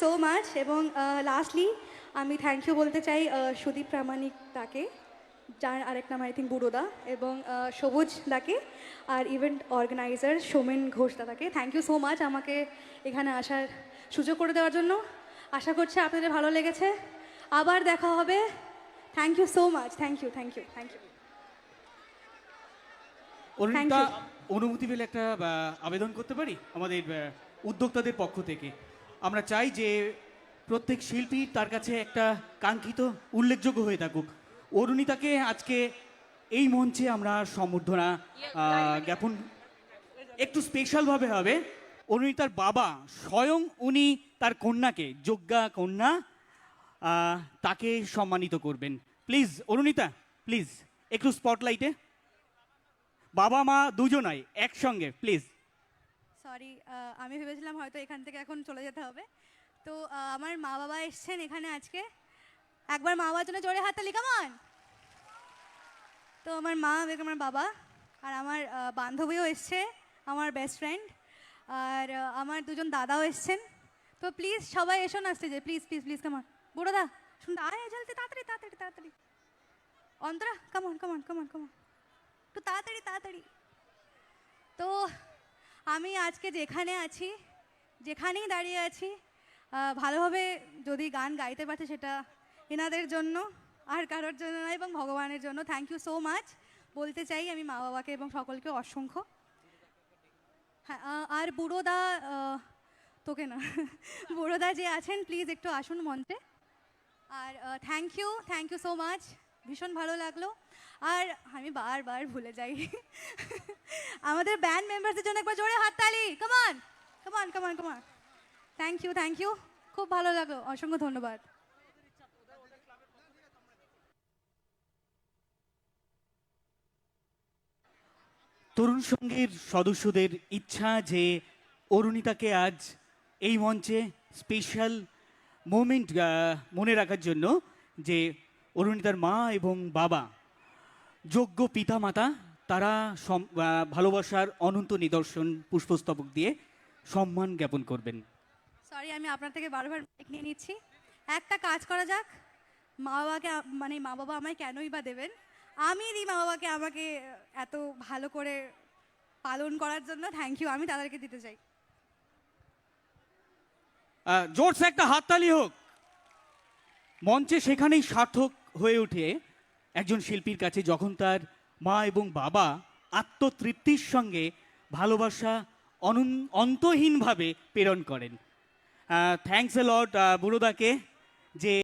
So much এবং lastly আমি thank you বলতে চাই সুদীপ প্রামাণিক তাকে যার আরেক নাম আই থিঙ্ক বুড়োদা এবং সবুজ দাকে আর ইভেন্ট অর্গানাইজার সোমেন ঘোষ দাদাকে। থ্যাংক ইউ সো মাচ আমাকে এখানে আসার সুযোগ করে দেওয়ার জন্য। আশা করছি আপনাদের ভালো লেগেছে। আবার দেখা হবে। Thank you so much thank you thank you thank you. অনুমতি পেলে একটা আবেদন করতে পারি? আমাদের উদ্যোক্তাদের পক্ষ থেকে। আমরা চাই যে প্রত্যেক শিল্পী তার কাছে একটা কাঙ্ক্ষিত, উল্লেখযোগ্য হয়ে থাকুক। অরুণিতাকে আজকে এই মঞ্চে আমরা সম্বর্ধনা জ্ঞাপন একটু স্পেশালভাবে হবে। অরুণিতার বাবা, স্বয়ং উনি তার কন্যাকে যোগ্যা কন্যা তাকে সম্মানিত করবেন। প্লিজ অরুণিতা প্লিজ একটু স্পটলাইটে বাবা মা দুজনাই একসঙ্গে প্লিজ সরি আমি ভেবেছিলাম হয়তো এখান থেকে এখন চলে যেতে হবে। তো আমার মা বাবা এসছেন এখানে আজকে। একবার মা বাবার জন্য জোরে হাততালি কেমন তো, আমার মা আমার বাবা আর আমার বান্ধবীও এসছে, আমার বেস্ট ফ্রেন্ড আর আমার দুজন দাদাও এসছেন। তো প্লিজ সবাই এসো না স্টেজে প্লিজ প্লিজ প্লিজ কেমন বুড়োদা শুন, আয় জলদি, তাড়াতাড়ি তাড়াতাড়ি তাড়াতাড়ি। অন্তরা কেমন কেমন কেমন কেমন একটু তাড়াতাড়ি তাড়াতাড়ি। তো আমি আজকে যেখানে আছি, যেখানেই দাঁড়িয়ে আছি ভালোভাবে যদি গান গাইতে পারছে সেটা এনাদের জন্য, আর কারোর জন্য নয়, এবং ভগবানের জন্য। থ্যাংক ইউ সো মাচ বলতে চাই আমি মা বাবাকে এবং সকলকে অসংখ্য। হ্যাঁ আর বুড়োদা তোকে না, বুড়োদা যে আছেন প্লিজ একটু আসুন মঞ্চে। আর thank you thank you so much ভীষণ ভালো লাগল। আর আমি বারবার ভুলে যাই। আমাদের ব্যান্ড মেম্বারদের জন্য একবার জোরে হাততালি। কমান কমান কমান কমান থ্যাংক ইউ থ্যাংক ইউ খুব ভালো লাগল, অসংখ্য ধন্যবাদ। তরুণ সঙ্গীর সদস্যদের ইচ্ছা যে অরুণিতাকে আজ এই মঞ্চে স্পেশাল মোমেন্ট মনে রাখার জন্য যে অরুণিতার মা এবং বাবা, যোগ্য পিতামাতা তারা ভালোবাসার অনন্ত নিদর্শন পুষ্পস্তবক দিয়ে সম্মান জ্ঞাপন করবেন। সরি আমি আপনার থেকে বারবার নিয়ে নিচ্ছি। একটা কাজ করা যাক। মা বাবাকে মানে মা বাবা আমায় কেনই বা দেবেন? আমি দিই মা বাবাকে আমাকে এত ভালো করে পালন করার জন্য থ্যাংক ইউ আমি তাদেরকে দিতে চাই। জোরসে একটা হাততালি হোক। মঞ্চে সেখানেই সার্থক হয়ে ওঠে একজন শিল্পীর কাছে যখন তার মা এবং বাবা আত্মতৃপ্তির সঙ্গে ভালোবাসা অন্তহীনভাবে প্রেরণ করেন। থ্যাংকস এ লট বুড়োদাকে যে